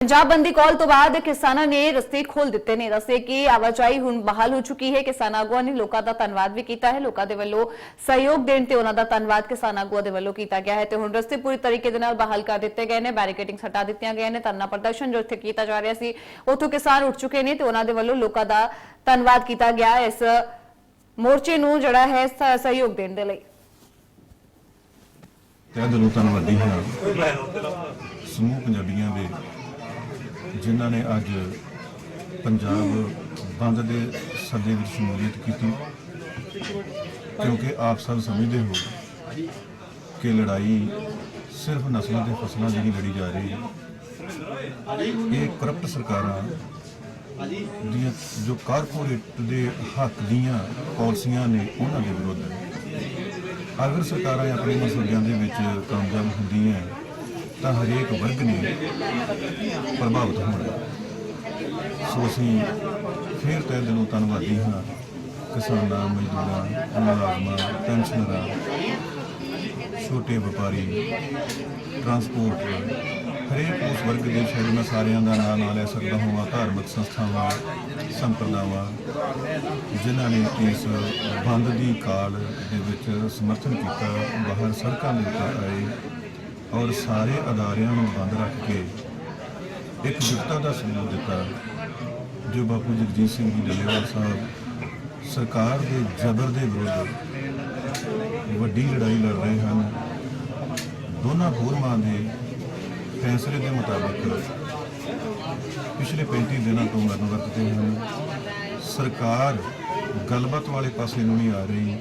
ਪੰਜਾਬ ਬੰਦੀ ਕਾਲ ਤੋਂ ਬਾਅਦ ਕਿਸਾਨਾਂ ਨੇ ਰਸਤੇ ਖੋਲ ਦਿੱਤੇ ਨੇ ਦੱਸੇ ਕਿ ਆਵਾਜਾਈ ਹੁਣ ਬਹਾਲ ਹੋ ਚੁੱਕੀ ਹੈ ਕਿਸਾਨ ਆਗੂਆਂ ਨੇ ਲੋਕਾਂ ਦਾ ਧੰਨਵਾਦ ਵੀ ਕੀਤਾ ਹੈ ਲੋਕਾਂ ਦੇ ਵੱਲੋਂ ਸਹਿਯੋਗ ਦੇਣ ਤੇ ਉਹਨਾਂ ਦਾ ਧੰਨਵਾਦ ਕਿਸਾਨ ਆਗੂਆਂ ਦੇ ਵੱਲੋਂ ਕੀਤਾ ਗਿਆ ਹੈ ਤੇ ਹੁਣ ਰਸਤੇ ਪੂਰੀ ਤਰੀਕੇ ਦੇ ਨਾਲ ਬਹਾਲ ਕਰ ਦਿੱਤੇ ਗਏ ਨੇ ਬੈਰੀਕੇਡਿੰਗ ਹਟਾ ਦਿੱਤੀਆਂ ਗਈਆਂ ਨੇ ਧਰਨਾ ਪ੍ਰਦਰਸ਼ਨ ਜੋ ਇੱਥੇ ਕੀਤਾ ਜਾ ਰਿਹਾ ਸੀ ਉੱਥੋਂ ਕਿਸਾਨ ਉੱਠ ਚੁੱਕੇ ਨੇ ਤੇ ਉਹਨਾਂ ਦੇ ਵੱਲੋਂ ਲੋਕਾਂ ਦਾ ਧੰਨਵਾਦ ਕੀਤਾ ਗਿਆ ਇਸ ਮੋਰਚੇ ਨੂੰ ਜਿਹੜਾ ਹੈ ਸਹਿਯੋਗ ਦੇਣ ਦੇ ਲਈ ਤਹਿ ਦਿਲੋਂ ਧੰਨਵਾਦੀ ਹਾਂ ਸਮੂਹ ਪੰਜਾਬੀਆਂ ਦੇ ਜਿਨ੍ਹਾਂ ਨੇ ਅੱਜ ਪੰਜਾਬ ਬੰਦ ਦੇ ਸੱਦੇ ਵਿੱਚ ਸ਼ਮੂਲੀਅਤ ਕੀਤੀ, ਕਿਉਂਕਿ ਆਪ ਸਭ ਸਮਝਦੇ ਹੋ ਕਿ ਲੜਾਈ ਸਿਰਫ ਨਸਲਾਂ ਤੇ ਫਸਲਾਂ ਦੀ ਨਹੀਂ ਲੜੀ ਜਾ ਰਹੀ ਇਹ ਕਰਪਟ ਸਰਕਾਰਾਂ ਦੀਆਂ ਜੋ ਕਾਰਪੋਰੇਟ ਦੇ ਹੱਕ ਦੀਆਂ ਪਾਲਿਸੀਆਂ ਨੇ, ਉਹਨਾਂ ਦੇ ਵਿਰੁੱਧ ਅਗਰ ਸਰਕਾਰਾਂ ਆਪਣੇ ਮਸਲਿਆਂ ਦੇ ਵਿੱਚ ਕਾਮਯਾਬ ਹੁੰਦੀਆਂ ਤਾਂ ਹਰੇਕ ਵਰਗ ਨੇ ਪ੍ਰਭਾਵਿਤ ਹੋਣਾ ਸੋ ਅਸੀਂ ਫਿਰ ਤਹਿ ਦਿਲੋਂ ਧੰਨਵਾਦੀ ਹਾਂ। ਕਿਸਾਨਾਂ, ਮਜ਼ਦੂਰਾਂ, ਮੁਲਾਜ਼ਮਾਂ, ਪੈਨਸ਼ਨਰਾਂ, ਛੋਟੇ ਵਪਾਰੀ ਟਰਾਂਸਪੋਰਟ ਹਰੇਕ ਉਸ ਵਰਗ ਦੇ ਸ਼ਾਇਦ ਮੈਂ ਸਾਰਿਆਂ ਦਾ ਨਾਮ ਨਾ ਲੈ ਸਕਦਾ ਹੋਵਾਂ, ਧਾਰਮਿਕ ਸੰਸਥਾਵਾਂ, ਸੰਪਰਦਾਵਾਂ, ਜਿਨ੍ਹਾਂ ਨੇ ਇਸ ਬੰਦ ਦੀ ਕਾਲ ਦੇ ਵਿੱਚ ਸਮਰਥਨ ਕੀਤਾ, ਬਾਹਰ ਸੜਕਾਂ ਦੇ ਉੱਤੇ ਆਏ ਔਰ ਸਾਰੇ ਅਦਾਰਿਆਂ ਨੂੰ ਬੰਦ ਰੱਖ ਕੇ ਇੱਕ ਜੁਗਤਾ ਦਾ ਸਬੂਤ ਦਿੱਤਾ, ਜੋ ਬਾਪੂ ਜਗਜੀਤ ਸਿੰਘ ਜੀ ਡੱਲੇਵਾਲ ਸਾਹਿਬ ਸਰਕਾਰ ਦੇ ਜ਼ਬਰ ਦੇ ਵਿਰੁੱਧ ਵੱਡੀ ਲੜਾਈ ਲੜ ਰਹੇ ਹਨ। ਦੋਨਾਂ ਫੋਰਮਾਂ ਦੇ ਫੈਸਲੇ ਦੇ ਮੁਤਾਬਕ ਪਿਛਲੇ 35 ਦਿਨਾਂ ਤੋਂ ਮਰਨ ਵਰਤਦੇ ਹਨ। ਸਰਕਾਰ ਗੱਲਬਾਤ ਵਾਲੇ ਪਾਸੇ ਨੂੰ ਨਹੀਂ ਆ ਰਹੀ,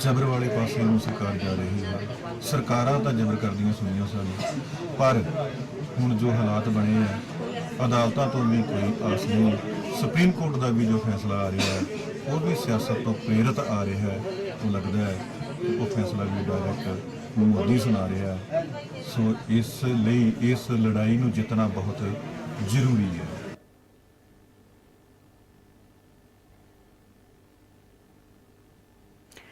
ਜ਼ਬਰ ਵਾਲੇ ਪਾਸੇ ਨੂੰ ਸਰਕਾਰ ਜਾ ਰਹੀ ਹੈ। ਸਰਕਾਰਾਂ ਤਾਂ ਜ਼ਬਰ ਕਰਦੀਆਂ ਸੁਣੀਆਂ ਸਨ, ਪਰ ਹੁਣ ਜੋ ਹਾਲਾਤ ਬਣੇ ਆ, ਅਦਾਲਤਾਂ ਤੋਂ ਵੀ ਕੋਈ ਆਸ ਨਹੀਂ, ਸੁਪਰੀਮ ਕੋਰਟ ਦਾ ਵੀ ਜੋ ਫੈਸਲਾ ਆ ਰਿਹਾ ਹੈ, ਉਹ ਵੀ ਸਿਆਸਤ ਤੋਂ ਪ੍ਰੇਰਿਤ ਆ ਰਿਹਾ ਹੈ, ਉਹ ਲੱਗਦਾ ਹੈ ਉਹ ਫੈਸਲਾ ਵੀ ਡਾਇਰੈਕਟ ਮੋਦੀ ਸੁਣਾ ਰਿਹਾ ਸੋ ਇਸ ਲਈ ਇਸ ਲੜਾਈ ਨੂੰ ਜਿੱਤਣਾ ਬਹੁਤ ਜ਼ਰੂਰੀ ਹੈ।